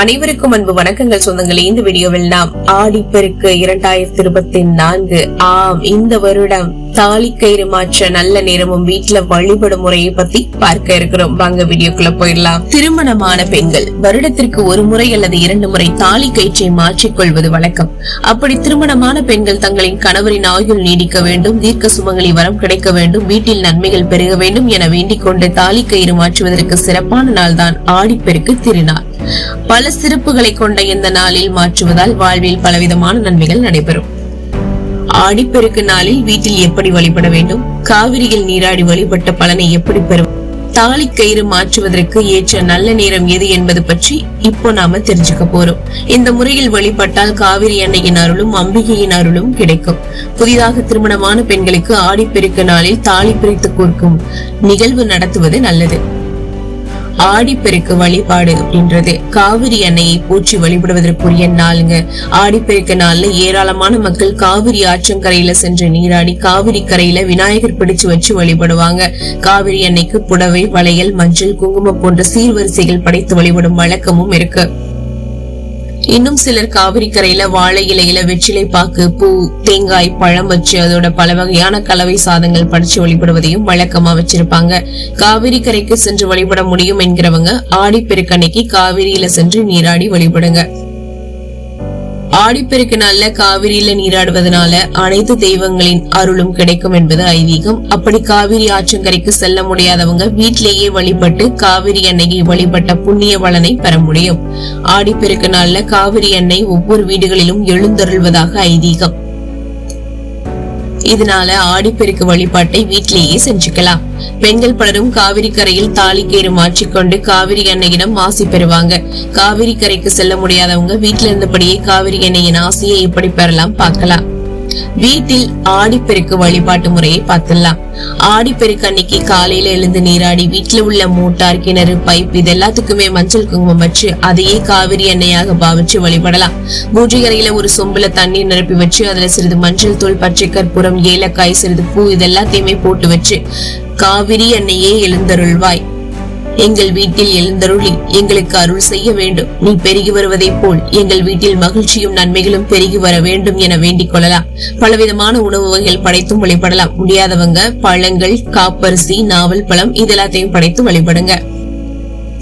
அனைவருக்கும் அன்பு வணக்கங்கள் சொந்தங்களே. இந்த வீடியோவில் நாம் ஆடிப்பெருக்கு இரண்டாயிரத்தி இருபத்தி நான்கு ஆம் இந்த வருடம் தாலி கயிறு மாற்ற நல்ல நேரமும் வீட்டுல வழிபடும் முறையை பத்தி பார்க்க இருக்கிறோம். வாங்க வீடியோக்குள்ள போயிடலாம். திருமணமான பெண்கள். வருடத்திற்கு ஒரு முறை அல்லது இரண்டு முறை தாலி கயிற்றை மாற்றிக் கொள்வது வழக்கம். அப்படி திருமணமான பெண்கள் தங்களின் கணவரின் ஆயுள் நீடிக்க வேண்டும் தீர்க்க சுமங்கலி வரம் கிடைக்க வேண்டும் வீட்டில் நன்மைகள் பெருக வேண்டும் என வேண்டிக் கொண்டு தாலி கயிறு மாற்றுவதற்கு சிறப்பான நாள் தான் ஆடிப்பெருக்கு திருநாள். பல சிறப்புகளை கொண்ட இந்த நாளில் மாற்றுவதால் வாழ்வில் பலவிதமான நன்மைகள் நடைபெறும். ஆடிப்பெருக்கு நாளில் வீட்டில் எப்படி வழிபட வேண்டும்? காவிரியில் நீராடி வழிபட்ட பலனை எப்படி பெறும்? தாலி கயிறு மாற்றுவதற்கு ஏற்ற நல்ல நேரம் எது என்பது பற்றி இப்போ நாம தெரிஞ்சுக்க போறோம். இந்த முறையில் வழிபட்டால் காவிரி அன்னையின் அருளும் அம்பிகையின் அருளும் கிடைக்கும். புதிதாக திருமணமான பெண்களுக்கு ஆடிப்பெருக்கு நாளில் தாலி பிரித்து கோர்க்கும் நிகழ்வு நடத்துவது நல்லது. ஆடிப்பெருக்கு வழிபாடு அப்படின்றது. காவிரி அன்னையை போற்றி வழிபடுவதற்குரிய நாளுங்க. ஆடிப்பெருக்கு நாள்ல ஏராளமான மக்கள் காவிரி ஆற்றங்கரையில சென்று நீராடி காவிரி கரையில விநாயகர் பிடிச்சு வச்சு வழிபடுவாங்க. காவிரி அன்னைக்கு புடவை வளையல் மஞ்சள் குங்குமம் போன்ற சீர்வரிசைகள் படைத்து வழிபடும் வழக்கமும் இருக்கு. இன்னும் சிலர் காவிரி கரையில வாழை இலையில வெற்றிலை பாக்கு பூ தேங்காய் பழம் வச்சு அதோட பல வகையான கலவை சாதங்கள் படிச்சு வழிபடுவதையும் வழக்கமா வச்சிருப்பாங்க. காவிரி கரைக்கு சென்று வழிபட முடியும் என்கிறவங்க ஆடிப்பெருக்கன்னைக்கு காவிரியில சென்று நீராடி வழிபடுங்க. ஆடிப்பெருக்கு நாள்ல காவிரியில நீராடுவதனால அனைத்து தெய்வங்களின் அருளும் கிடைக்கும் என்பது ஐதீகம். அப்படி காவிரி ஆற்றங்கரைக்கு செல்ல முடியாதவங்க வீட்டிலேயே வழிபட்டு காவிரி அன்னையை வழிபட்ட புண்ணிய பலனை பெற முடியும். ஆடிப்பெருக்கு நாள்ல காவிரி அன்னை ஒவ்வொரு வீடுகளிலும் எழுந்தருள்வதாக ஐதீகம். இதனால ஆடிப்பெருக்கு வழிபாட்டை வீட்டிலேயே செஞ்சுக்கலாம். பெண்கள் பலரும் காவிரி கரையில் தாலிக்கேறு மாற்றிக்கொண்டு காவிரி அன்னையிடம் ஆசி பெறுவாங்க. காவிரி கரைக்கு செல்ல முடியாதவங்க வீட்டில இருந்தபடியே காவிரி அன்னையின் ஆசையை எப்படி பெறலாம் பார்க்கலாம். வீட்டில் ஆடிப்பெருக்கு வழிபாட்டு முறையை பார்த்துடலாம். ஆடிப்பெருக்கு அன்னைக்கு காலையில எழுந்து நீராடி வீட்டுல உள்ள மோட்டார் கிணறு பைப் இது எல்லாத்துக்குமே மஞ்சள் குங்குமம் வச்சு அதையே காவிரி எண்ணெயாக பாவிச்சு வழிபடலாம். பூஜை அறையில ஒரு சொம்புல தண்ணீர் நிரப்பி வச்சு அதுல சிறிது மஞ்சள் தூள் பச்சை கற்பூரம் ஏலக்காய் சிறிது பூ இது எல்லாத்தையுமே போட்டு வச்சு காவிரி எண்ணெயே எழுந்தருள்வாய். எங்கள் வீட்டில் எழுந்தருளி எங்களுக்கு அருள் செய்ய வேண்டும். நீ பெருகி வருவதைப் போல் எங்கள் வீட்டில் மகிழ்ச்சியும் நன்மைகளும் பெருகி வர வேண்டும் என வேண்டிக் கொள்ளலாம். பலவிதமான உணவு வகைகள் படைத்தும் வழிபடலாம். முடியாதவங்க பழங்கள் காப்பரிசி நாவல் பழம் இதெல்லாத்தையும் படைத்து வழிபடுங்க.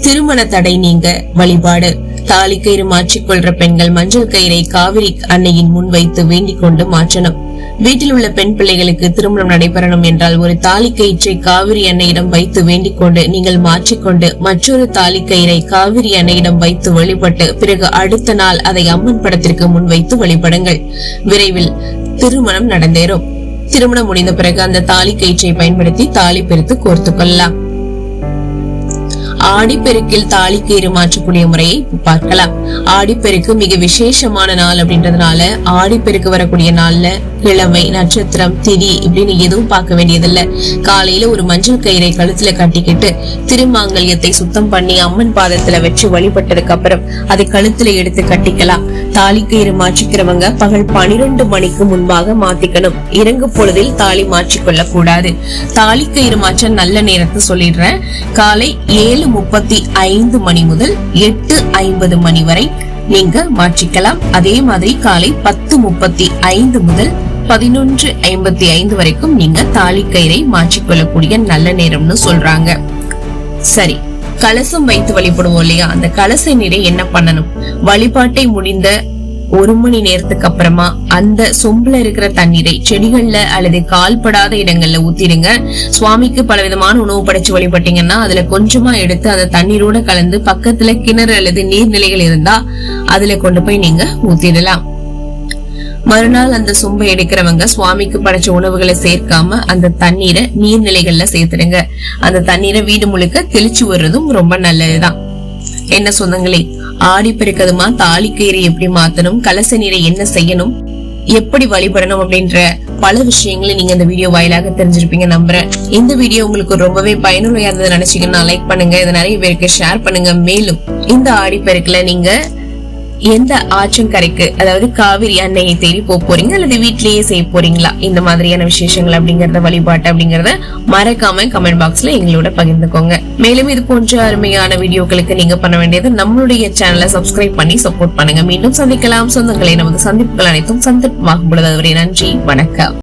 திருமண தடை நீங்க வழிபாடு. தாலி கயிறு மாற்றிக்கொள்ற பெண்கள் மஞ்சள் கயிறை காவிரி அன்னையின் முன் வைத்து வேண்டிக் கொண்டு மாற்றணும். வீட்டில் உள்ள பெண் பிள்ளைகளுக்கு திருமணம் நடைபெறணும் என்றால் ஒரு தாலி கயிற்றை காவிரி அன்னையிடம் வைத்து வேண்டிக் கொண்டு நீங்கள் மாற்றிக்கொண்டு மற்றொரு தாலி கயிறை காவிரி அன்னையிடம் வைத்து வழிபட்டு பிறகு அடுத்த நாள் அதை அம்மன் படத்திற்கு முன் வைத்து வழிபடுங்கள். விரைவில் திருமணம் நடந்தேறும். திருமணம் முடிந்த பிறகு அந்த தாலி கயிற்றை பயன்படுத்தி தாலி பிரித்து கோர்த்து கொள்ளலாம். ஆடிப்பெருக்கில் தாலிக்கயிறு மாற்றக்கூடிய முறையை பார்க்கலாம். ஆடிப்பெருக்கு மிக விசேஷமான நாள் அப்படின்றதுனால ஆடிப்பெருக்கு வரக்கூடிய நாள்ல கிழமை நட்சத்திரம் திதி இப்படின்னு எதுவும் பார்க்க வேண்டியதில்ல. காலையில ஒரு மஞ்சள் கயிறை கழுத்துல கட்டிக்கிட்டு திருமாங்கல்யத்தை சுத்தம் பண்ணி அம்மன் பாதத்துல வச்சு வழிபட்டதுக்கு அப்புறம் அதை கழுத்துல எடுத்து கட்டிக்கலாம். தாலிக்கயிறு மாற்றிக்கிறவங்க பகல் பனிரெண்டு மணிக்கு முன்பாக மாத்திக்கணும். இறங்கு பொழுதில் தாலி மாற்றிக்கொள்ள கூடாது தாலிக்கயிறு மாற்ற நல்ல நேரத்தை சொல்லிடுறேன். காலை ஏழு முப்பத்தி ஐந்து மணி முதல் எட்டு ஐம்பது மணி வரை நீங்க மாற்றிக்கலாம். அதே மாதிரி காலை பத்து முப்பத்தி ஐந்து முதல் பதினொன்று ஐம்பத்தி ஐந்து வரைக்கும் நீங்க தாலிக்கயிறை மாற்றிக்கொள்ளக்கூடிய நல்ல நேரம்னு சொல்றாங்க. சரி கலசம் வைத்து வழிபடுவோம் இல்லையா? அந்த கலச நீரை என்ன பண்ணணும்? வழிபாட்டை முடிந்த ஒரு மணி நேரத்துக்கு அப்புறமா அந்த சொம்புல இருக்கிற தண்ணீரை செடிகள்ல அல்லது கால்படாத இடங்கள்ல ஊத்திடுங்க. சுவாமிக்கு பலவிதமான உணவு படைச்சு வழிபட்டீங்கன்னா அதுல கொஞ்சமா எடுத்து அந்த தண்ணீரோட கலந்து பக்கத்துல கிணறு அல்லது நீர்நிலைகள் இருந்தா அதுல கொண்டு போய் நீங்க ஊத்திடலாம். மறுநாள் அந்த சொம்பை எடுக்கிறவங்க சுவாமிக்கு படைச்ச உணவுகளை சேர்க்காம அந்த தண்ணீரை நீர்நிலைகள்ல சேர்த்துடுங்க. அந்த தண்ணீரை வீடு முழுக்க தெளிச்சு வர்றதும் ரொம்ப நல்லதுதான். என்ன சொந்தங்களே ஆடி பெருக்கதுமா தாலிக்கயிறை எப்படி மாத்தணும்? கலச நீரை என்ன செய்யணும்? எப்படி வழிபடணும் அப்படின்ற பல விஷயங்களை நீங்க இந்த வீடியோ வாயிலாக தெரிஞ்சிருப்பீங்க நம்புறேன். இந்த வீடியோ உங்களுக்கு ரொம்பவே பயனுள்ளதா இருந்தது நினைச்சீங்கன்னா லைக் பண்ணுங்க. இதை நிறைய பேருக்கு ஷேர் பண்ணுங்க. மேலும் இந்த ஆடி பெருக்குல நீங்க எந்த ஆற்றங்கரைக்கு அதாவது காவிரி அன்னையை தேடி போக போறீங்க? அல்லது வீட்லயே செய்ய போறீங்களா? இந்த மாதிரியான விசேஷங்கள் அப்படிங்கறத வழிபாட்டு அப்படிங்கறத மறக்காம கமெண்ட் பாக்ஸ்ல எங்களோட பகிர்ந்துக்கோங்க. மேலும் இது போன்ற அருமையான வீடியோக்களுக்கு நீங்க பண்ண வேண்டியது நம்மளுடைய சேனலை சப்ஸ்கிரைப் பண்ணி சப்போர்ட் பண்ணுங்க. மீண்டும் சந்திக்கலாம். சொந்தங்களை நமது சந்திப்புகள் அனைத்தும் சந்தர்ப்பமாகும் பொழுது. அதுவரை நன்றி. வணக்கம்.